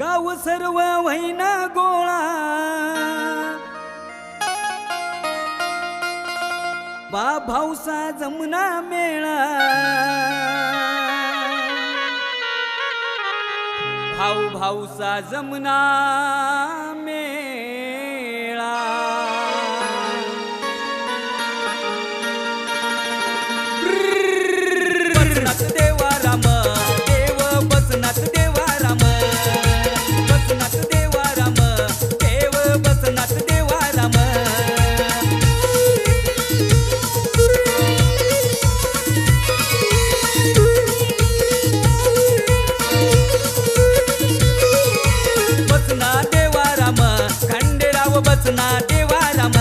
गाव सर्व वैना गोळा. बा भाऊसा जमुना मेळा. भाऊ भाऊसा जमुना मेळा. पसरत देवा रम